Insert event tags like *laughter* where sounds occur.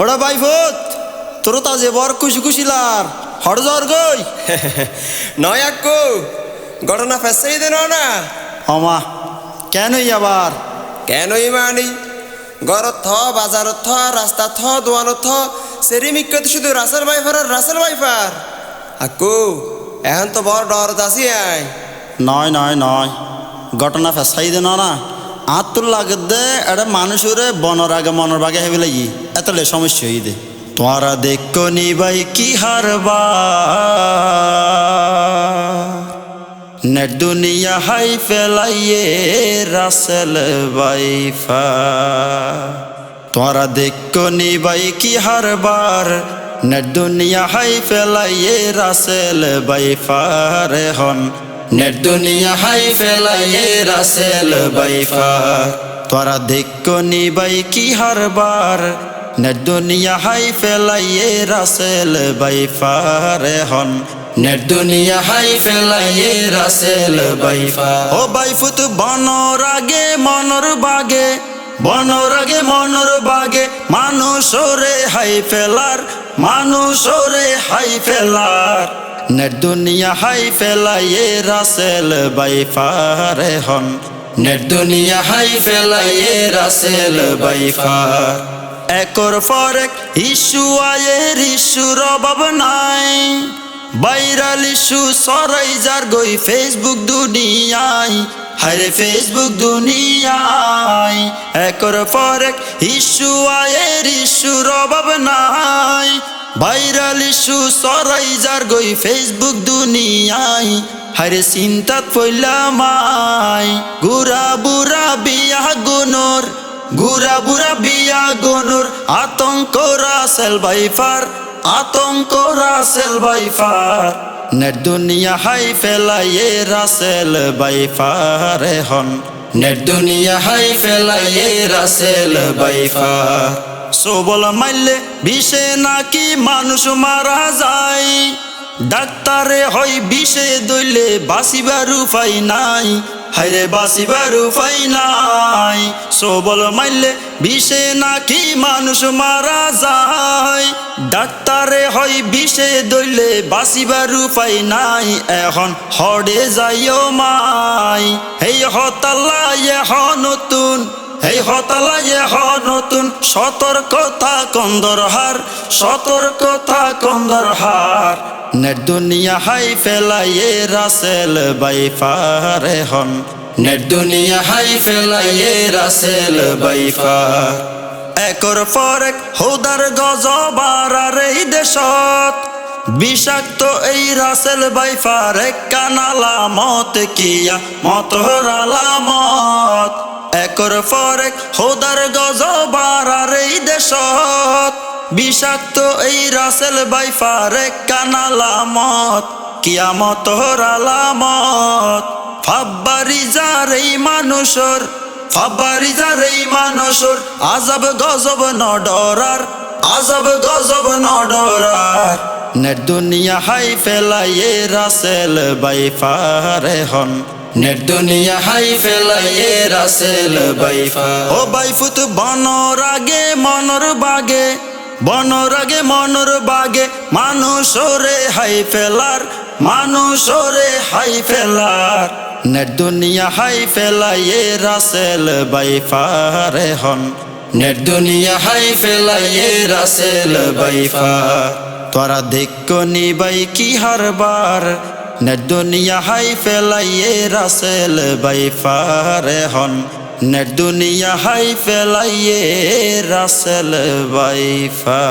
ওরা বাইফত তোর তা যে বর খুশি খুশিলার হর জ্বর গই *laughs* নয় আকু ঘটনা ফেসাই দেন না। অমা কেনই আবার? কেন ইমানি ঘরত থ বাজারত থ রাস্তা থ দোয়ানত থ সেরি মিক্কত শুধু রাসেল বাইফার আর রাসেল বাইফার আকু এখন তো বড় ডরত আছি আই। নয় নয় নয় ঘটনা ফেসাই দেন না। আর তোর লাগে দে এটা মানুষরে বনর আগে মনের বাগে হেবে লাগি। এতলে সমস্যা হই দে। তোরা দেখো নি ভাই কি হারবা নেট দুনিয়া হাই ফেলাইয়ে রাসেল বাইফা তোরা দেখো নি ভাই কি হারবার নেট দুনিয়া হাই ফেলাইয়ে রাসেল বাইফার হন। নেট দুনিয়া হাই ফেলাইয়ে রাসেল বাইফার তোরা দেখো নি ভাই কি হারবার। নেট দুনিয়া হাই ফেলাইয়ে রাসেল বাইফার হন। নেট দুনিয়া হাই ফেলাইয়ে রাসেল বাইফা। ও বাইফুত, বনর আগে মনর বাগে। বনর আগে মনর বাগে। মানুষ রে হাই ফেলার, মানুষ রে হাই ফেলার। নেট দুনিয়া হাই ফেলাইয়ে রাসেল বাইফার হন। নেট দুনিয়া হাই ফেলাইয়ে রাসেল বাইফার একর পর এক ইস্যু আয়ের ইস্যুর অভাব নাই। ভাইরাল ইস্যু সরাই যার গই ফেসবুক দুনিয়ায় হায়রে ফেসবুক দুনিয়ায় একর পর এক ইস্যু আয়ের ইস্যুর অভাব নাই। ভাইরাল ইস্যু, সরাই যার গই ফেসবুক দুনিয়ায়। হায়রে চিন্তাত পইলামাই গুড়া বুড়া বিয়া গুনর গুড়া বুড়া বিয়া গনুর আতঙ্ক রাসেল বাইফার আতঙ্ক রাসেল বাইফার নেট দুনিয়া হাই ফেলাইয়ে রাসেল বাইফার হন নেট দুনিয়া হাই ফেলাইয়ে রাসেল বাইফার সবল মাইলে বিষে নাকি মানুষ মারা যায়। ডাক্তারে হয় বিষে দইলে বাঁচিবার উপায় নাই। হাইরে বাঁচিবার উপায় নাই। সবল মাইলে বিষে নাকি মানুষ মারা যায়। ডাক্তারে হয় বিষে দইলে বাঁচিবার উপায় নাই। এখন হড়ে যাইও মাই। এই হতাল্লা এখন নতুন এই হতালা এখন নতুন সতর্কতা কন্দর হার সতর্কতা কন্দর হার নেট দুনিয়া হাই ফেলাইয়ে রাসেল বাইফার হন নেট দুনিয়া হাই ফেলাইয়ে রাসেল বাইফার একর পর এক হৌদার গজবার এই দেশত। বিষাক্ত এই রাসেল বাইফার এক কানালামত কিয়া মতর আলামত। একর পর এক হৌদার গজবার আর এই দেশত। বিষাক্ত এই রাসেল বাইফার এক কানালামত কিয়ামত আলামত। ফাব্বারি যার এই মানুষর, ফাব্বারি যার এই মানুষর, আজব গজব ন ডরার আজব গজব ন ডরার নেট দুনিয়া হাই ফেলাইয়ে রাসেল বাইফার হন নেট দুনিয়া হাই ফেলাইয়ে রাসেল বাইফা। ও বাইফুত বনর আগে মনর বাগে বনর আগে মনর বাগে মানুষ রে হাই ফেলার মানুষ রে হাই ফেলার। নেট দুনিয়া হাই ফেলাইয়ে রাসেল বাইফার হন। নেট দুনিয়া হাই ফেলাইয়ে রাসেল বাইফার তোরা দেখো নি বাই কি হারবার নেট দুনিয়া হাই ফেলাইয়ে রাসেল বাই ফারে হন। নেট দুনিয়া হাই ফেলাইয়ে রাসেল বাইফা